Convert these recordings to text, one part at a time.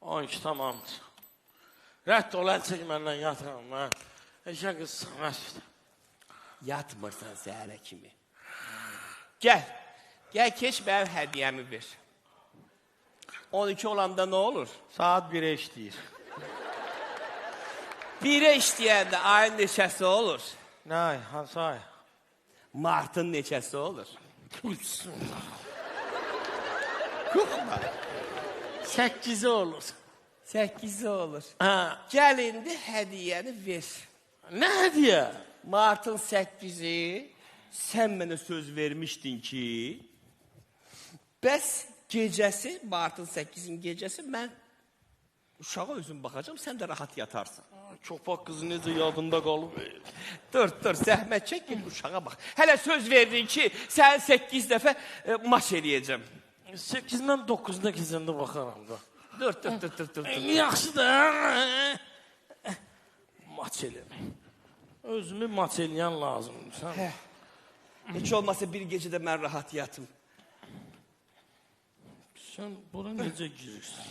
On iki tamamdır. Rədd ol, əl çək məndən yatıram mən. Eşə qız sana sütə. Yatmırsan səhərə kimi. Gəl. Gəl keç mənim hədiyyəmi ver. 12 olanda nə olur? Saat 1-ə işləyir. Birə işləyəndə ayın neçəsi olur? Nə ay, hansı ay? Martın neçəsi olur? Uçsun. 8-i olur. 8 olur. Hə, Gəl indi hədiyyəni ver. nə hədiyyə? Martın 8-i sən mənə söz vermişdin ki, bəs gecəsi, Martın 8-in gecəsi mən uşağa özüm baxacağam, sən də rahat yatarsan. Çopak qızı necə yadında qalıb? Dur, dur, zəhmət çək, uşağa bax. Hələ söz verdin ki, sən 8 dəfə e, maç eləyəcəm. 8-dən 9-da keçəndə baxaram da. Dur, dur, dur, dur, dur. dur. Yaxşı da. Maç eləmək. Özümü maç eləyən lazımdır. Sən Hə. Heç olmasa bir gecədə mən rahat yatım. sən bura necə girirsən?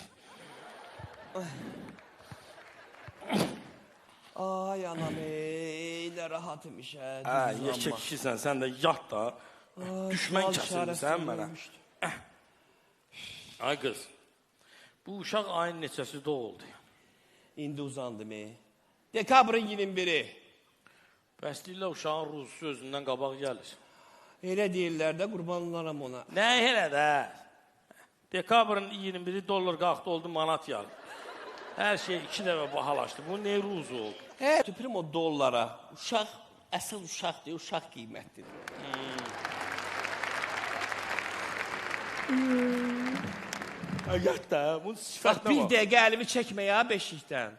Ay anam, ey, nə rahat imişə. Hə, yekə kişisən, sən də yat da. Düşmən kəsilsən mənə. Ay qız. Bu uşaq ayın neçəsi doğuldu? İndi uzandım, ey. Dekabrın 21-i. Bəs deyirlər uşağın ruzusu özündən qabaq gəlir. Elə deyirlər də qurban olaram ona. Nə elə də? Dekabrın 21-i dollar qalxdı oldu manat yağ. Hər şey iki dəfə bahalaşdı. Bu nə ruzu oldu? Hə, tüpürüm o dollara. Uşaq əsl uşaq deyil, uşaq qiymətlidir. Yat da, bunun Bax sifətinə bir bax. dəqiqə əlimi çəkmə ya beşikdən.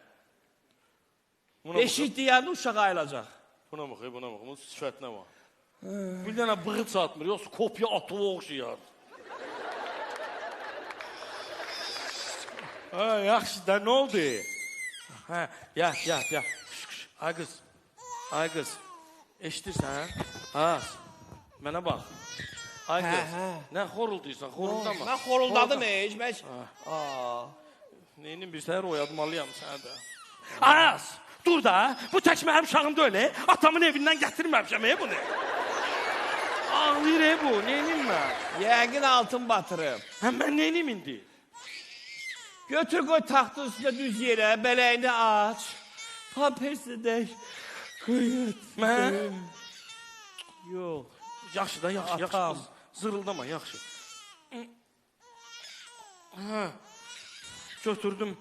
Buna bax, Beşik deyəndə uşaq ayılacaq. buna bax, ey, buna bax, bunun sifətinə bax. Bir dənə bığı çatmır, yoxsa kopya atıva oxşayar. Hə, yaxşı da, nə oldu? Hə, yat, yat, yat. Şş, şş, Ay qız, ay qız, eşidirsən? Ha, mənə bax. Ay Hə, qız, hə. nə xorulduysan, xoruldama. Mən xoruldadım heç, mən. Aa. Neyinin bir səhər oyatmalıyam sənə də. Aras, dur da, bu tək mənim uşağım deyil, atamın evindən gətirməmişəm e, bunu. Ağlayır e bu, neyinin mən? Yəqin altın batırıb. Hə, mən neyinin indi? Götür qoy taxtın üstünə düz yerə, bələyini aç. Pampersi də qoy. Mən? Yox. Yaxşı da, yaxşı, yaxşı. Atam. Z- Zırıldama, yaxşı. Hə, götürdüm.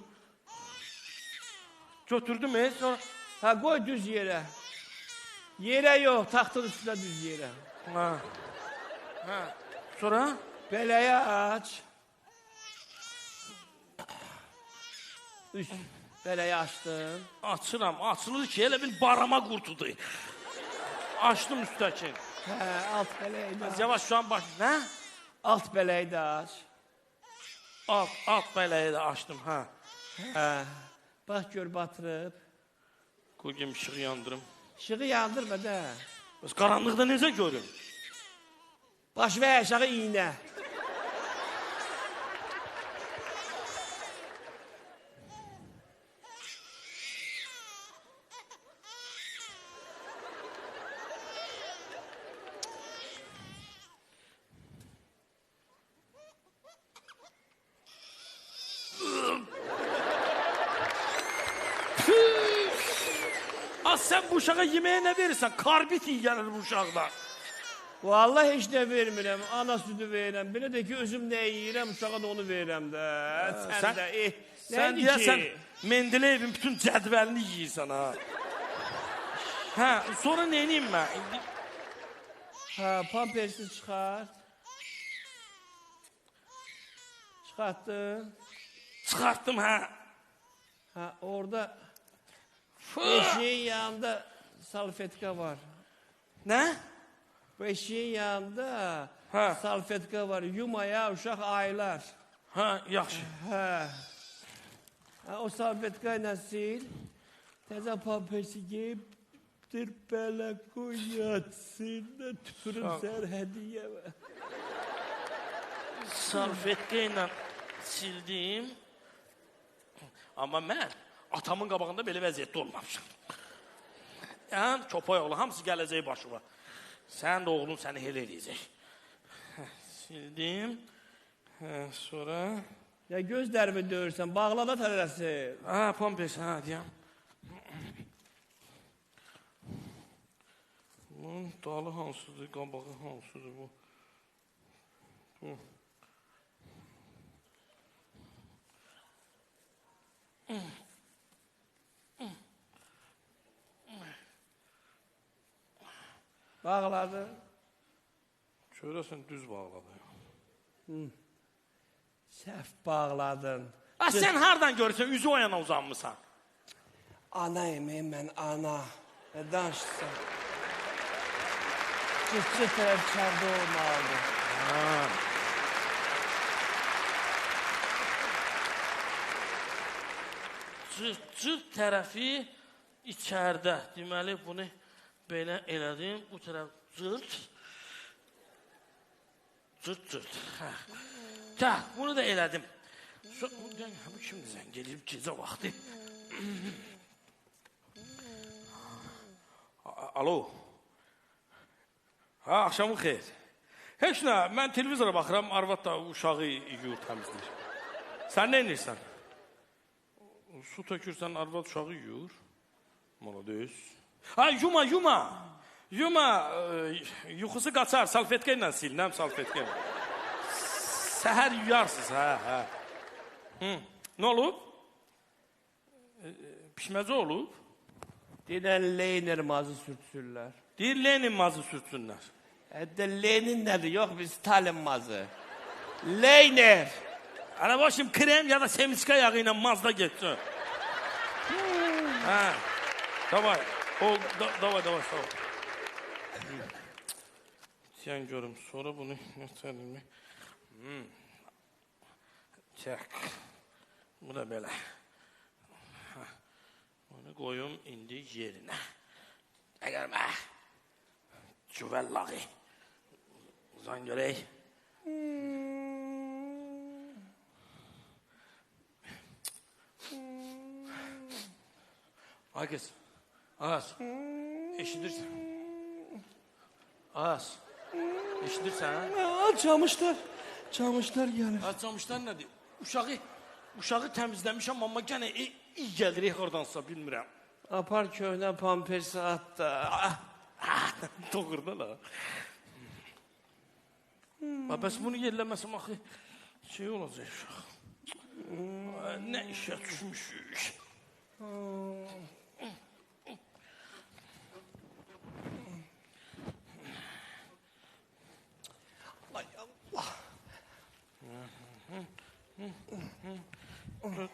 Götürdüm e, sonra... Ha qoy düz yerə. Yerə yox, taxtın üstünə düz yerə. Hə, hə, sonra... Beləyə aç. Üst beləyə açdın. Açıram, açılır ki, elə bil barama qurtudu. Açdım üstəkin. Hə, alt bələyi də. aç. Yavaş şu an baş. Nə? Alt bələyi də aç. Alt, alt beləyi də açdım, hə. Hə. Bax gör batırıb. Qoyum işığı yandırım. İşığı yandırma da. Bəs qaranlıqda necə görüm? Baş və aşağı iynə. Az sən bu uşağa yeməyə nə verirsən? Karbit iyi gəlir bu uşaqdan. Vallahi heç nə vermirəm. Ana südü verirəm. Belə də ki, özüm nə yeyirəm, uşağa da onu verirəm də. Sən, sən- də, eh, Sən deyəsən? Mendeleyevin bütün cədvəlini yeyirsən ha. Hə, sonra nə edeyim mən? Hə, pampersi çıxart. Çıxartdın. çıxartdım hə. Hə, orada eşiğin yanında salfetka var. Nə? Bu eşiğin yanında Hə. salfetka var. Yumaya uşaq aylar. Hə, yaxşı. Hə. Hə, o salfetka ilə sil. Təzə pampersi geyib bir belə qoy yatsın da tüpürüm Sağ ol. sən hədiyyə ver. Salfetka ilə sildim. Amma mən atamın qabağında belə vəziyyətdə olmamışam. Yəni, köpək oğlu, hamısı gələcək başıma. Sən də oğlun səni elə eləyəcək. Hə, Sildim. Hə, sonra... Ya gözlərimi döyürsən, bağla da tələsi. Ha, pompes, ha, deyəm. Bunun dalı hansıdır, qabağı hansıdır bu? Bu. Bağladı. Görəsən düz bağladı. Səhv bağladın. Ha, sən hardan görürsən, üzü o yana uzanmısan? Ana yemeği mən ana. Ne danışsan? Cırt cırt tərəf içərdə olmalıdır. Cırt-cırt tərəfi içəridə. Deməli, bunu belə elədim. Bu tərəf cırt. Cırt-cırt. Hə. Hə, bunu da elədim. So, bu, bu kimdir sən? Gelib gecə vaxtı. Alo. Ha, axşamın xeyir. Heç nə, mən televizora baxıram, arvad da uşağı yuyur, təmizləyir. Sən nə edirsən? Su tökürsən, arvad uşağı yuyur. Malades. Ha, yuma, yuma. Yuma, e, yuxusu qaçar, salfetka ilə sil, nəm salfetka ilə. Səhər yuyarsınız, hə, hə. Hı. Nə olub? E, e, Pişməci olub. Denən Leyner mazı sürtsürlər. Deyir, Lenin mazı sürtsünlər. Hətta Lenin nədir? Yox, biz Stalin mazı. Leyner. Ana başım krem ya da semiska yağı ilə mazda getsin. Hə. Davay. Ol, da, davay, davay, sağ ol. Sən görüm, sonra bunu göstərim. Hmm. Çək. Bu da belə. Hə. Bunu qoyum indi yerinə. Əgər mən cüvəllağı uzan görək. Ay kız. Az. Eşidirsən. Az. Eşidirsən, hə? Aa, camışlar. Camışlar gəlir. Açamışlar nədir? Uşağı, uşağı təmizləmişəm, amma gənə iyi, iyi gəlir oradansa, bilmirəm. Apar köhnə pampersi at da. Ah, Doğrudan ha. Hmm. Bəs bunu yerləməsəm axı şey olacaq uşaq. Ay, Nə işə düşmüşük. 음.